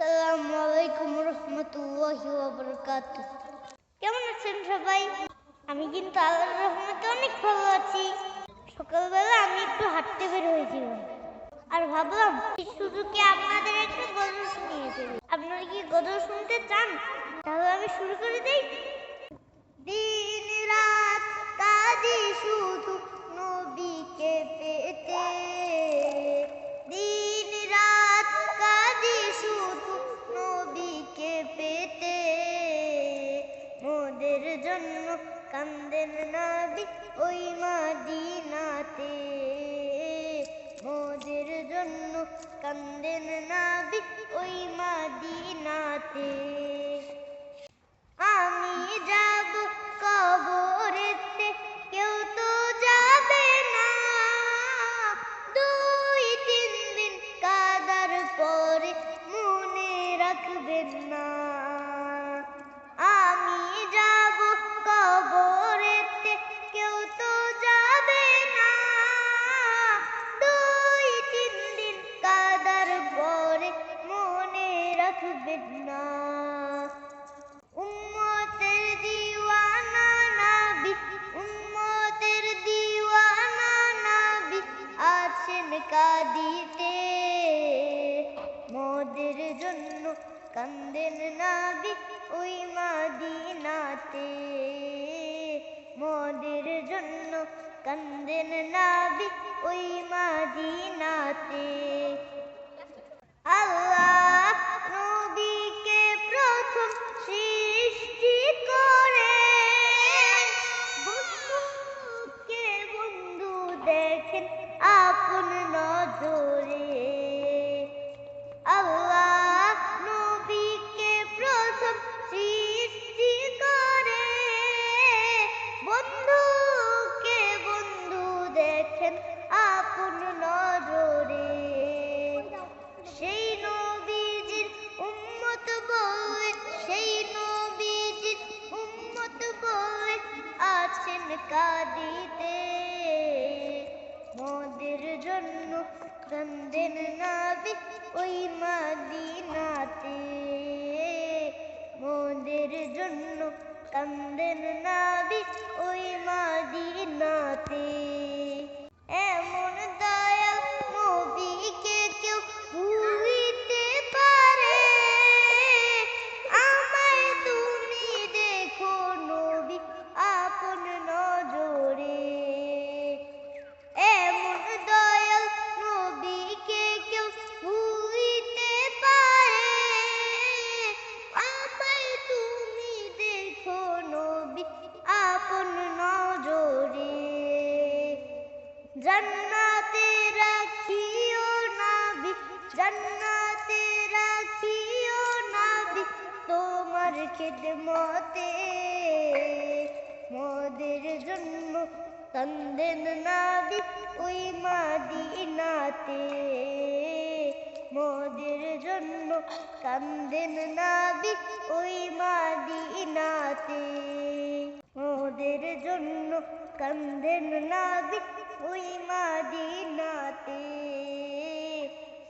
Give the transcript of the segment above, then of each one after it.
আসসালামু আলাইকুম রহমতুল্লাহি ওয়াবারাকাতুহ। কেমন আছেন সবাই? আমি কিন্তু আল্লাহর রহমতে অনেক ভালো আছি। সকালবেলা আমি একটু হাঁটতে বের হয়েছিলাম। আর ভাবলাম সুযোগে আপনাদের একটা গজল শুনিয়ে দেব আপনারা কি গজল শুনতে চান? তাহলে আমি শুরু করে দেই। দিন রাত কাঁদি শুধু জন্য কান্দেন নবী ওই মাদিনাতে। মোদের জন্য কান্দেন নবী ওই মাদিনাতে। রাখবেন না উম্মতের দিওয়ানা নাবি উম্মতের দিওয়ানা নাবি আছেন কাঁদিতে মোদের জন্য কান্দেন নাবি ওই মাদিনাতে মোদের জন্য কান্দেন নাবি ওই মাদিনাতে কান্দেন নাবি ওই মাদিনাতে। মোদের জন্য কান্দেন নাবি ওই মাদিনাতে। রাখিও নাবি, জান্নাতে রাখিও নাবি, তোমার খেদমতে। মোদের জন্য কান্দেন নাবি ওই মাদিনাতে। মোদের জন্য কান্দেন নাবি ওই মাদিনাতে। মোদের জন্য কান্দেন নাবি ওই মাদিনাতে।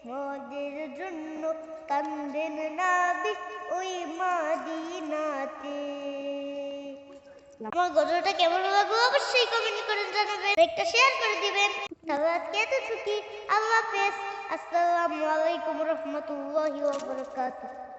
মোদের জন্য কান্দেন নাবি ওই মাদিনাতে। আমার গজলটা কেমন লাগল অবশ্যই কমেন্ট করে জানাবেন। একটা শেয়ার করে দিবেন। তাহলে আজকে এতটুকুই আল্লাহ হাফেজ। আসসালামু আলাইকুম রহমতুল্লাহি ওয়া বারাকাতুহু।